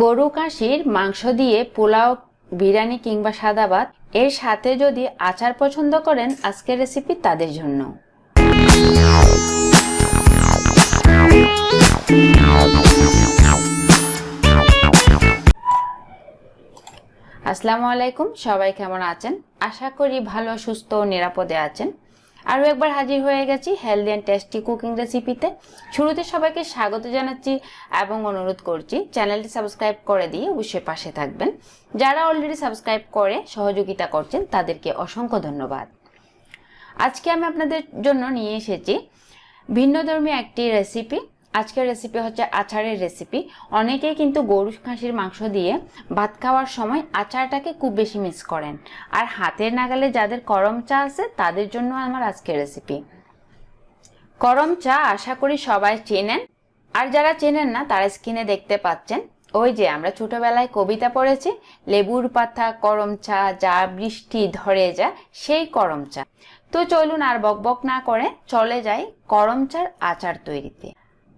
গরু কাশির মাংস দিয়ে পোলাও, বিরিয়ানি কিংবা সাদা ভাত, এর সাথে যদি আচার পছন্দ করেন, আজকের রেসিপি তাদের জন্য। আসসালামু আলাইকুম, সবাই কেমন আছেন? আশা করি ভালো, সুস্থ ও নিরাপদে আছেন। আরও একবার হাজির হয়ে গেছি হেলদি অ্যান্ড টেস্টি কুকিং রেসিপিতে শুরুতে সবাইকে স্বাগত জানাচ্ছি এবং অনুরোধ করছি চ্যানেলটি সাবস্ক্রাইব করে দিয়ে অবশ্যই পাশে থাকবেন। যারা অলরেডি সাবস্ক্রাইব করে, সহযোগিতা করছেন, তাদেরকে অসংখ্য ধন্যবাদ। আজকে আমি আপনাদের জন্য নিয়ে এসেছি ভিন্নধর্মী একটি রেসিপি আজকের রেসিপি হচ্ছে আচারের রেসিপি অনেকেই কিন্তু গরু খাসির মাংস দিয়ে ভাত খাওয়ার সময় আচারটাকে খুব বেশি মিস করেন। আর হাতের নাগালে যাদের করম চা আছে, তাদের জন্য আমার আজকের রেসিপি করম চা আশা করি সবাই চেনেন। আর যারা চেনেন না, তারা স্ক্রিনে দেখতে পাচ্ছেন। ওই যে আমরা ছোটবেলায় কবিতা পড়েছি, লেবুর পাতা, করম চা, যা বৃষ্টি ধরে যা সেই করম চা। তো চলুন আর বকবক না করে চলে যাই করম চার আচার তৈরিতে।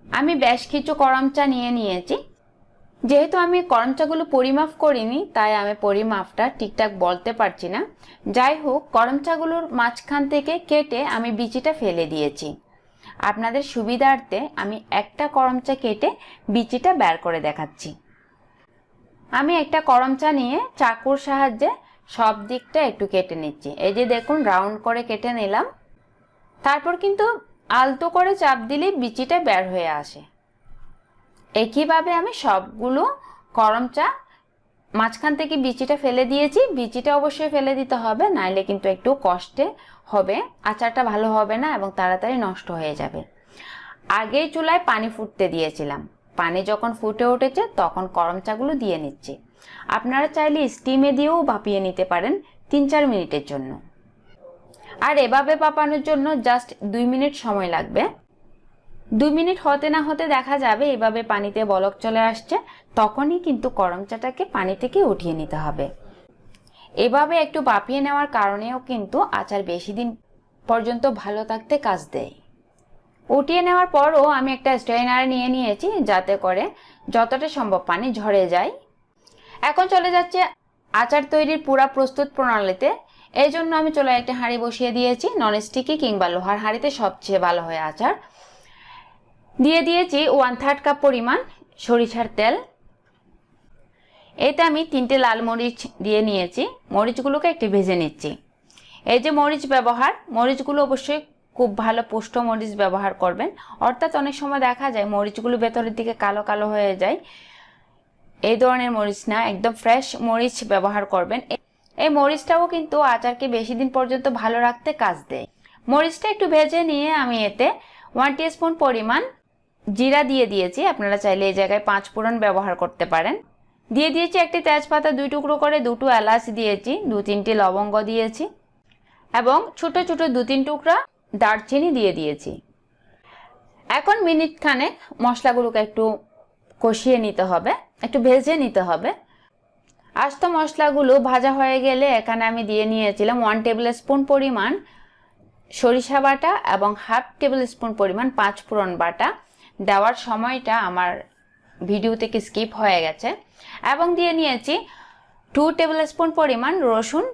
আমি বেশ কিছু করম চা নিয়ে নিয়েছি। যেহেতু আমি করম চাগুলো পরিমাপ করিনি, তাই আমি পরিমাপটা ঠিকঠাক বলতে পারছি না। যাই হোক, করম চাগুলোর মাঝখান থেকে কেটে আমি বিচিটা ফেলে দিয়েছি। আপনাদের সুবিধার্থে আমি একটা করম চা কেটে বিচিটা বের করে দেখাচ্ছি। আমি একটা করম চা নিয়ে চাকুর সাহায্যে সব দিকটা একটু কেটে নিচ্ছি। এই যে দেখুন, রাউন্ড করে কেটে নিলাম। তারপর কিন্তু আলতো করে চাপ দিলেই বিচিটা বের হয়ে আসে। একইভাবে আমি সবগুলো করম চা, মাঝখান থেকে বিচিটা ফেলে দিয়েছি। বিচিটা অবশ্যই ফেলে দিতে হবে, নাইলে কিন্তু একটু কষ্টে হবে, আচারটা ভালো হবে না এবং তাড়াতাড়ি নষ্ট হয়ে যাবে। আগেই চুলায় পানি ফুটতে দিয়েছিলাম। পানি যখন ফুটে উঠেছে তখন করম চাগুলো দিয়ে নিচ্ছি। আপনারা চাইলে স্টিমে দিয়েও ভাপিয়ে নিতে পারেন তিন চার মিনিটের জন্য। আর এভাবে পাপানোর জন্য জাস্ট দুই মিনিট সময় লাগবে। দুই মিনিট হতে না হতে দেখা যাবে এভাবে পানিতে বলক চলে আসছে, তখনই কিন্তু করম চাটাকে পানি থেকে উঠিয়ে নিতে হবে। এভাবে একটু বাপিয়ে নেওয়ার কারণেও কিন্তু আচার বেশি দিন পর্যন্ত ভালো থাকতে কাজ দেয়। উঠিয়ে নেওয়ার পরও আমি একটা স্ট্রেনার নিয়ে নিয়েছি যাতে করে যতটা সম্ভব পানি ঝরে যায়। এখন চলে যাচ্ছে আচার তৈরির পুরা প্রস্তুত প্রণালীতে, এই জন্য আমি চলে একটা হাঁড়ি বসিয়ে দিয়েছি নন স্টিকি কিংবা লোহার হাঁড়িতে সবচেয়ে ভালো হয় আচার। দিয়ে দিয়েছি ওয়ান থার্ড কাপ পরিমাণ সরিষার তেল। এতে আমি তিনটে লাল মরিচ দিয়ে নিয়েছি, মরিচগুলোকে একটু ভেজে নিচ্ছি। এই যে মরিচ ব্যবহার, মরিচগুলো অবশ্যই খুব ভালো পুষ্ট মরিচ ব্যবহার করবেন। অর্থাৎ অনেক সময় দেখা যায় মরিচগুলো ভেতরের দিকে কালো কালো হয়ে যায় এই ধরনের মরিচ না একদম ফ্রেশ মরিচ ব্যবহার করবেন। এই মরিচটাও কিন্তু আচারকে বেশি দিন পর্যন্ত ভালো রাখতে কাজ দেয়। মরিচটা একটু ভেজে নিয়ে আমি এতে ওয়ান স্পুন পরিমাণ জিরা দিয়ে দিয়েছি। আপনারা চাইলে এই জায়গায় পাঁচ ফোড়ন ব্যবহার করতে পারেন। দিয়ে দিয়েছি একটি তেজপাতা, দুই টুকরো করে দুটো এলাচ দিয়েছি, দু তিনটি লবঙ্গ দিয়েছি এবং ছোট ছোট দু তিন টুকরা দারচিনি দিয়ে দিয়েছি। এখন মিনিট খানেক মশলাগুলোকে একটু কষিয়ে নিতে হবে, একটু ভেজে নিতে হবে। আস্ত মশলাগুলো ভাজা হয়ে গেলে এখানে আমি দিয়ে নিয়েছিলাম ওয়ান টেবিল স্পুন পরিমাণ সরিষা বাটা এবং হাফ টেবিল স্পুন পরিমাণ পাঁচ ফোড়ন বাটা। দেওয়ার সময়টা আমার ভিডিও থেকে স্কিপ হয়ে গেছে। এবং দিয়ে নিয়েছি টু টেবিল স্পুন পরিমাণ রসুন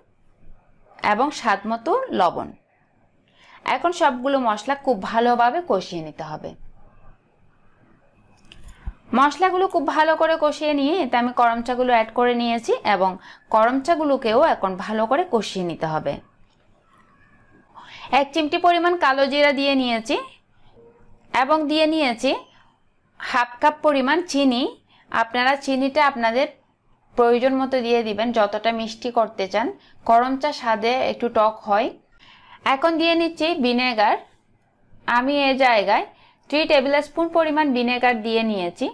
এবং স্বাদ মতো লবণ। এখন সবগুলো মশলা খুব ভালোভাবে কষিয়ে নিতে হবে। মশলাগুলো খুব ভালো করে কষিয়ে নিয়ে এতে আমি করমচাগুলো অ্যাড করে নিয়েছি এবং করমচাগুলোকেও এখন ভালো করে কষিয়ে নিতে হবে। এক চিমটি পরিমাণ কালো জিরা দিয়ে নিয়েছি এবং দিয়ে নিয়েছি হাফ কাপ পরিমাণ চিনি। আপনারা চিনিটা আপনাদের প্রয়োজন মতো দিয়ে দিবেন, যতটা মিষ্টি করতে চান। করম চা স্বাদে একটু টক হয়। এখন দিয়ে নিচ্ছি ভিনেগার। আমি এ জায়গায় থ্রি টেবিল স্পুন পরিমাণ ভিনেগার দিয়ে নিয়েছি।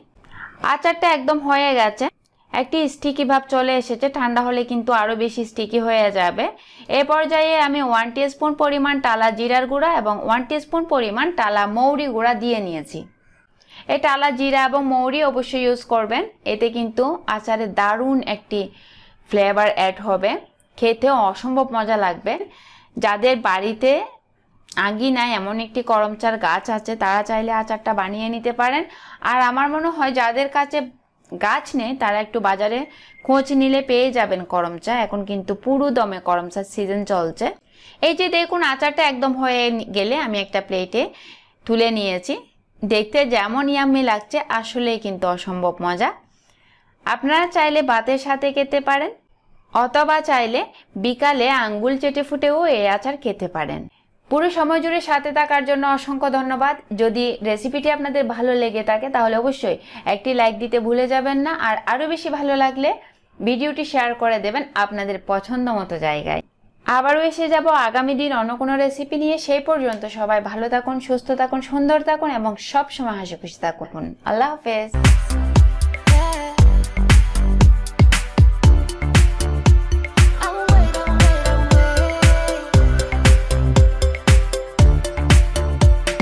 আচারটা একদম হয়ে গেছে। একটি স্টিকি ভাব চলে এসেছে। ঠান্ডা হলে কিন্তু আরও বেশি স্টিকি হয়ে যাবে। এ পর্যায়ে আমি ওয়ান স্পুন পরিমাণ টালা জিরার গুঁড়া এবং ওয়ান স্পুন পরিমাণ টালা মৌরি গুঁড়া দিয়ে নিয়েছি। এই টালা জিরা এবং মৌরি অবশ্যই ইউজ করবেন। এতে কিন্তু আচারে দারুণ একটি ফ্লেভার অ্যাড হবে। খেতে অসম্ভব মজা লাগবে। যাদের বাড়িতে আঙ্গিনায় এমন একটি করমচার গাছ আছে, তারা চাইলে আচারটা বানিয়ে নিতে পারেন। আর আমার মনে হয় যাদের কাছে গাছ নেই, তারা একটু বাজারে খোঁজ নিলে পেয়ে যাবেন করমচা এখন কিন্তু পুরো দমে করম চা সিজন চলছে। এই যে দেখুন, আচারটা একদম হয়ে গেলে আমি একটা প্লেটে তুলে নিয়েছি। দেখতে যেমন ইয়াম্মি লাগছে, আসলেই কিন্তু অসম্ভব মজা। আপনারা চাইলে ভাতের সাথে খেতে পারেন, অথবা চাইলে বিকালে আঙ্গুল চেটে ফুটেও এই আচার খেতে পারেন। পুরো সময় জুড়ে সাথে থাকার জন্য অসংখ্য ধন্যবাদ। যদি রেসিপিটি আপনাদের ভালো লেগে থাকে, তাহলে অবশ্যই একটি লাইক দিতে ভুলে যাবেন না। আর আরও বেশি ভালো লাগলে ভিডিওটি শেয়ার করে দেবেন আপনাদের পছন্দ মতো জায়গায়। আবারও এসে যাব আগামী দিন অন্য কোনো রেসিপি নিয়ে। সেই পর্যন্ত সবাই ভালো থাকুন, সুস্থ থাকুন, সুন্দর থাকুন এবং সব সময় হাসি খুশি থাকুন। আল্লাহ হাফেজ।